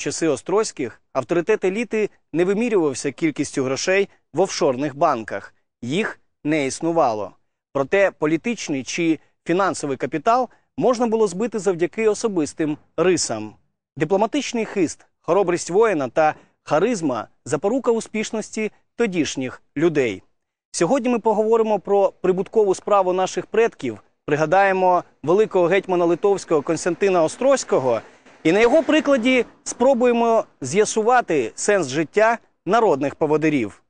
Часи Острозьких авторитет еліти не вимірювався кількістю грошей в офшорних банках. Їх не існувало. Проте політичний чи фінансовий капітал можна було збити завдяки особистим рисам. Дипломатичний хист, хоробрість воїна та харизма запорука успішності тодішніх людей. Сьогодні ми поговоримо про прибуткову справу наших предків, пригадаємо великого гетьмана литовського Константина Острозького, і на його прикладі спробуємо з'ясувати сенс життя народних поводирів.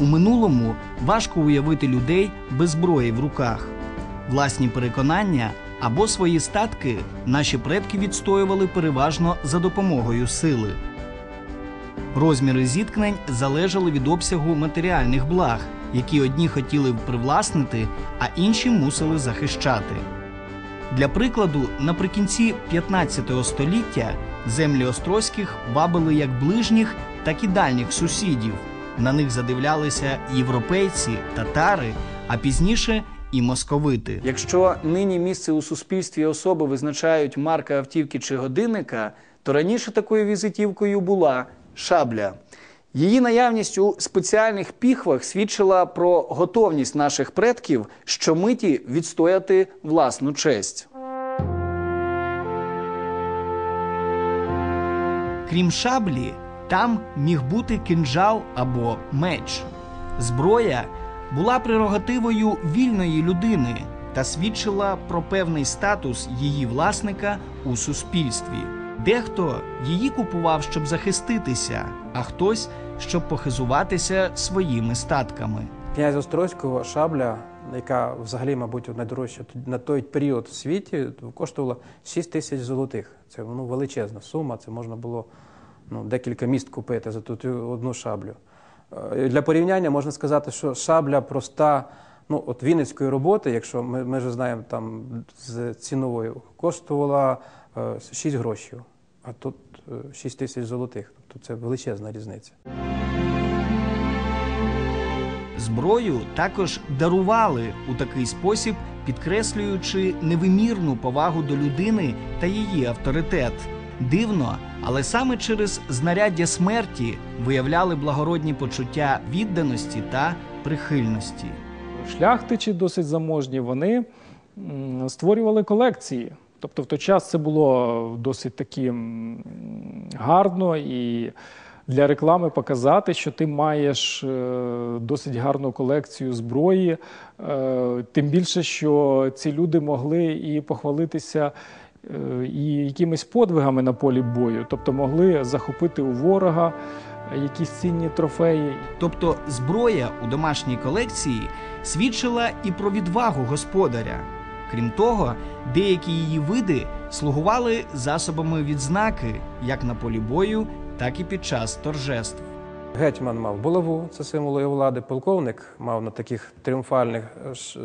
У минулому важко уявити людей без зброї в руках. Власні переконання або свої статки наші предки відстоювали переважно за допомогою сили. Розміри зіткнень залежали від обсягу матеріальних благ, які одні хотіли привласнити, а інші мусили захищати. Для прикладу, наприкінці 15 століття землі Острозьких вабили як ближніх, так і дальніх сусідів. На них задивлялися європейці, татари, а пізніше і московити. Якщо нині місце у суспільстві особи визначають марка автівки чи годинника, то раніше такою візитівкою була шабля. Її наявність у спеціальних піхвах свідчила про готовність наших предків щомиті відстояти власну честь. Крім шаблі, там міг бути кинджал або меч. Зброя була прерогативою вільної людини та свідчила про певний статус її власника у суспільстві. Дехто її купував, щоб захиститися, а хтось щоб похизуватися своїми статками. Князя Острозького шабля, яка взагалі, мабуть, найдорожча на той період в світі, коштувала 6 тисяч золотих. Це ну, величезна сума. Це можна було ну, декілька міст купити за ту одну шаблю. Е, Для порівняння можна сказати, що шабля проста, ну от Вінницької роботи, якщо ми, ми вже знаємо там з ціновою, коштувала е, 6 грошів, а тут е, 6 тисяч золотих. Тобто це величезна різниця. Зброю також дарували у такий спосіб, підкреслюючи невимірну повагу до людини та її авторитет. Дивно, але саме через знаряддя смерті виявляли благородні почуття відданості та прихильності. шляхтичі досить заможні, вони створювали колекції. Тобто в той час це було досить таки гарно і для реклами показати, що ти маєш е, досить гарну колекцію зброї. Е, Тим більше, що ці люди могли і похвалитися е, і якимись подвигами на полі бою, тобто могли захопити у ворога якісь цінні трофеї. Тобто зброя у домашній колекції свідчила і про відвагу господаря. Крім того, деякі її види слугували засобами відзнаки як на полі бою, так і під час торжеств. Гетьман мав булаву, це символ його влади. Полковник мав на таких тріумфальних е, е,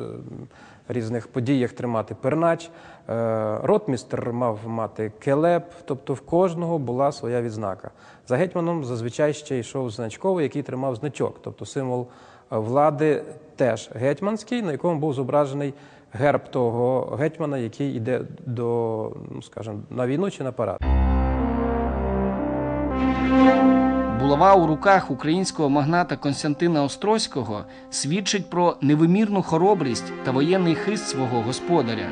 різних подіях тримати пернач. Е, Ротмістр мав мати келеп, тобто в кожного була своя відзнака. За гетьманом зазвичай ще йшов значковий, який тримав значок, тобто символ влади теж гетьманський, на якому був зображений герб того гетьмана, який йде до, ну скажімо, на війну чи на парад. Булава у руках українського магната Константина Острозького свідчить про невимірну хоробрість та воєнний хист свого господаря.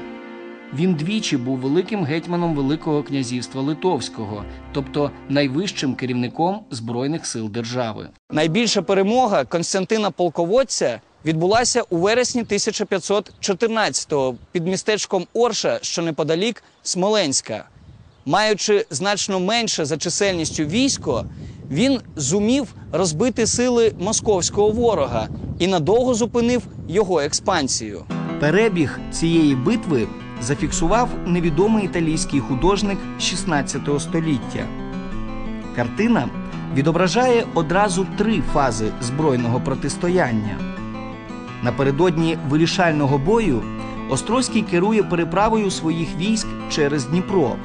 Він двічі був великим гетьманом Великого князівства Литовського, тобто найвищим керівником збройних сил держави. Найбільша перемога Константина Полководця відбулася у вересні 1514-го під містечком Орша, що неподалік Смоленська. Маючи значно менше за чисельністю військо, він зумів розбити сили московського ворога і надовго зупинив його експансію. Перебіг цієї битви зафіксував невідомий італійський художник 16 століття. Картина відображає одразу три фази збройного протистояння. Напередодні вирішального бою Острозький керує переправою своїх військ через Дніпро.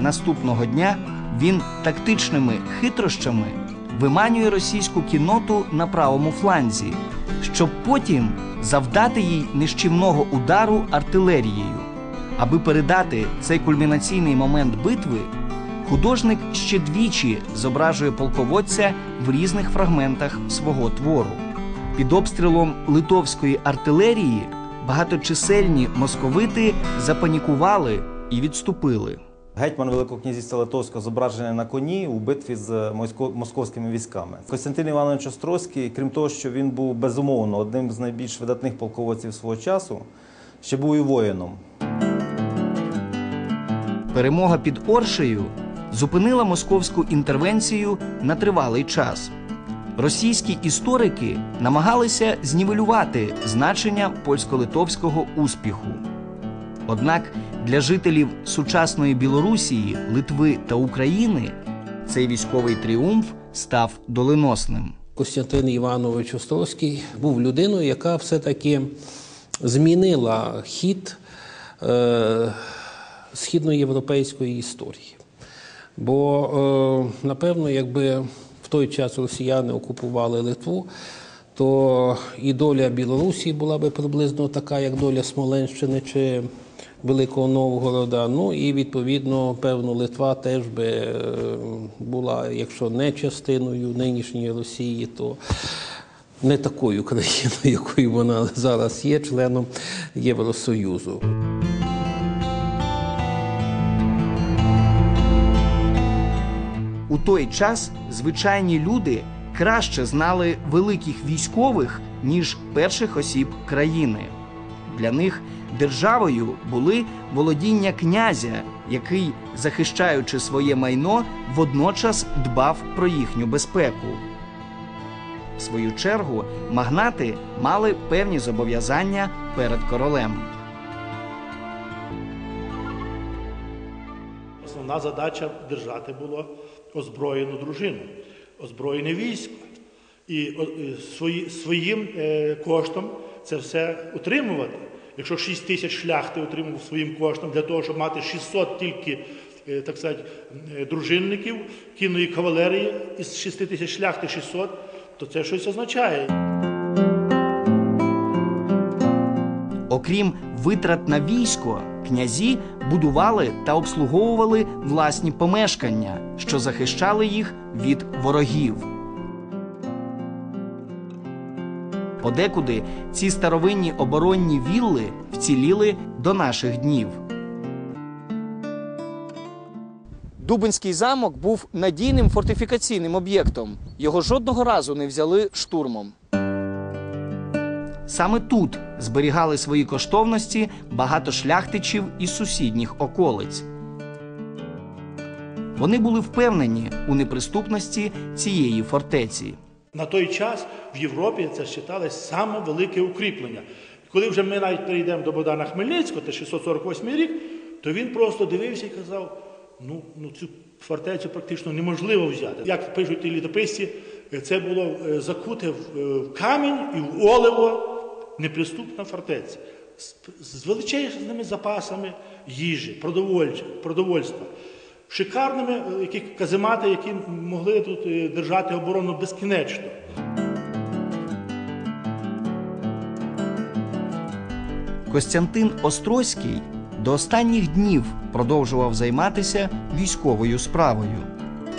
Наступного дня він тактичними хитрощами виманює російську кінноту на правому фланзі. щоб потім завдати їй нищівного удару артилерією. Аби передати цей кульмінаційний момент битви, художник ще двічі зображує полководця в різних фрагментах свого твору. Під обстрілом литовської артилерії багаточисельні московити запанікували і відступили. Гетьман Великого князівства Литовського зображений на коні у битві з московськими військами. Костянтин Іванович Острозький, крім того, що він був безумовно одним з найбільш видатних полководців свого часу, ще був і воїном. Перемога під Оршею зупинила московську інтервенцію на тривалий час. Російські історики намагалися знівелювати значення польсько-литовського успіху. Однак для жителів сучасної Білорусії, Литви та України цей військовий тріумф став доленосним. Костянтин Іванович Острозький був людиною, яка все-таки змінила хід е, східноєвропейської історії. Бо, е, напевно, якби той час росіяни окупували Литву, то і доля Білорусі була би приблизно така, як доля Смоленщини чи Великого Новгорода. Ну і відповідно, певно, Литва теж би е, була, якщо не частиною нинішньої Росії, то не такою країною, якою вона зараз є, членом Євросоюзу. Той час звичайні люди краще знали великих військових, ніж перших осіб країни. Для них державою були володіння князя, який, захищаючи своє майно, водночас дбав про їхню безпеку. В свою чергу магнати мали певні зобов'язання перед королем. Основна задача держати була озброєну дружину, озброєне військо. І свої, своїм е, коштом це все утримувати. Якщо 6 тисяч шляхти отримав своїм коштом для того, щоб мати 600 тільки е, так сказати, е, дружинників кінної кавалерії із 6 тисяч шляхти 600, то це щось означає. Окрім витрат на військо, князі будували та обслуговували власні помешкання, що захищали їх від ворогів. Подекуди ці старовинні оборонні вілли вціліли до наших днів. Дубинський замок був надійним фортифікаційним об'єктом. Його жодного разу не взяли штурмом. Саме тут зберігали свої коштовності багато шляхтичів із сусідніх околиць. Вони були впевнені у неприступності цієї фортеці. На той час в Європі це вважалось саме велике укріплення. Коли вже ми навіть перейдемо до Богдана Хмельницького, це 648 рік, то він просто дивився і казав: ну, ну цю фортецю практично неможливо взяти. Як пишуть ті літописці, це було е, закуте е, в камінь і в оливо неприступна фортеця з, величезними запасами їжі, продовольства. Шикарними е, які каземати, які могли тут е, держати оборону безкінечно. Костянтин Острозький до останніх днів продовжував займатися військовою справою.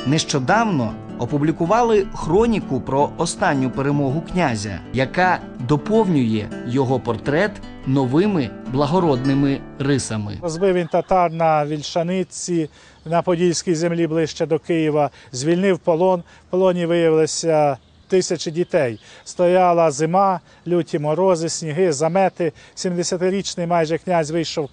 Нещодавно опублікували хроніку про останню перемогу князя, яка доповнює його портрет новими благородними рисами. Розбив він татар на Вільшаниці на Подільській землі ближче до Києва, звільнив полон. В полоні виявилося тисячі дітей. Стояла зима, люті морози, сніги, замети. 70-річний майже князь вийшов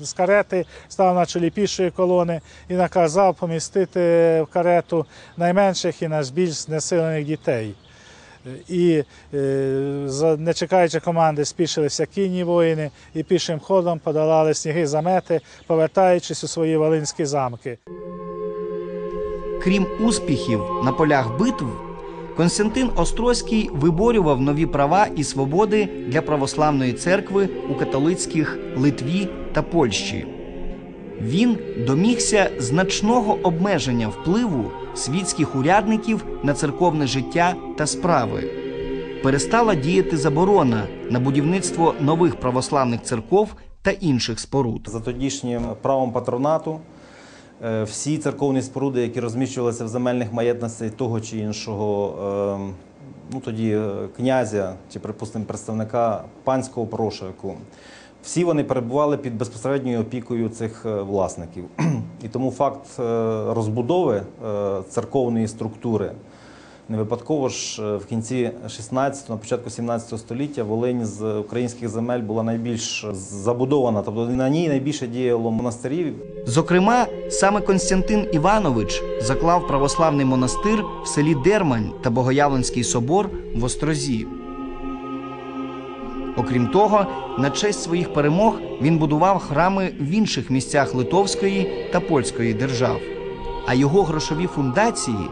з карети, став на чолі пішої колони і наказав помістити в карету найменших і найбільш знесилених дітей. І е, не чекаючи команди, спішилися кінні воїни і пішим ходом подолали сніги замети, повертаючись у свої волинські замки. Крім успіхів на полях битв, Константин Острозький виборював нові права і свободи для православної церкви у католицьких Литві та Польщі. Він домігся значного обмеження впливу світських урядників на церковне життя та справи. перестала діяти заборона на будівництво нових православних церков та інших споруд. За тодішнім правом патронату е, всі церковні споруди, які розміщувалися в земельних маєтностей того чи іншого, е, ну тоді е, князя чи, припустимо, представника панського прошарку, всі вони перебували під безпосередньою опікою цих е, власників. І тому факт е, розбудови е, церковної структури не випадково ж в кінці 16 на початку 17 століття Волинь з українських земель була найбільш забудована, тобто на ній найбільше діяло монастирів. Зокрема, саме Константин Іванович заклав православний монастир в селі Дермань та Богоявленський собор в Острозі. Окрім того, на честь своїх перемог він будував храми в інших місцях Литовської та Польської держав. А його грошові фундації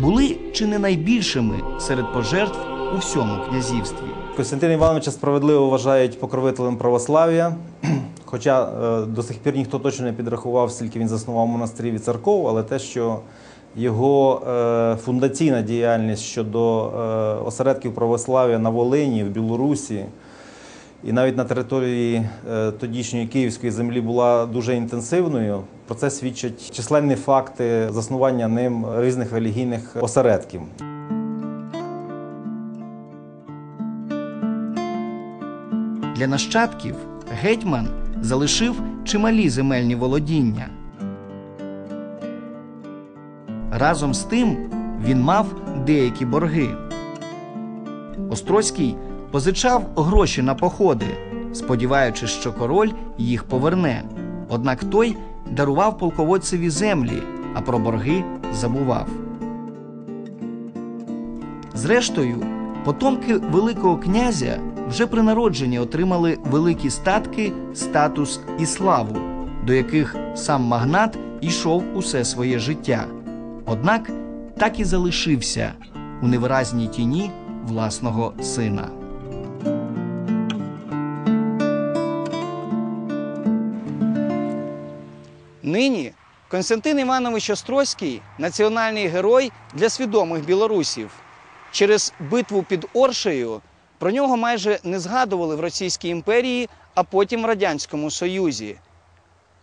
були чи не найбільшими серед пожертв у всьому князівстві. Костянтина Івановича справедливо вважають покровителем православ'я, хоча е, до сих пір ніхто точно не підрахував, скільки він заснував монастирів і церков, але те, що його е, фундаційна діяльність щодо е, осередків православ'я на Волині, в Білорусі, і навіть на території е, тодішньої київської землі була дуже інтенсивною. Про це свідчать численні факти заснування ним різних релігійних осередків. Для нащадків гетьман залишив чималі земельні володіння. Разом з тим він мав деякі борги. Острозький позичав гроші на походи, сподіваючись, що король їх поверне. Однак той дарував полководцеві землі, а про борги забував. Зрештою, потомки Великого князя вже при народженні отримали великі статки, статус і славу, до яких сам магнат йшов усе своє життя. Однак так і залишився у невиразній тіні власного сина. Нині Константин Іванович Острозький національний герой для свідомих білорусів. Через битву під Оршею про нього майже не згадували в Російській імперії, а потім в Радянському Союзі.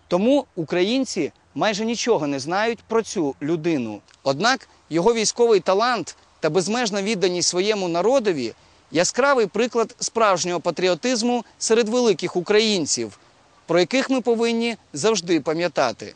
Тому українці майже нічого не знають про цю людину. Однак його військовий талант та безмежна відданість своєму народові яскравий приклад справжнього патріотизму серед великих українців, про яких ми повинні завжди пам'ятати.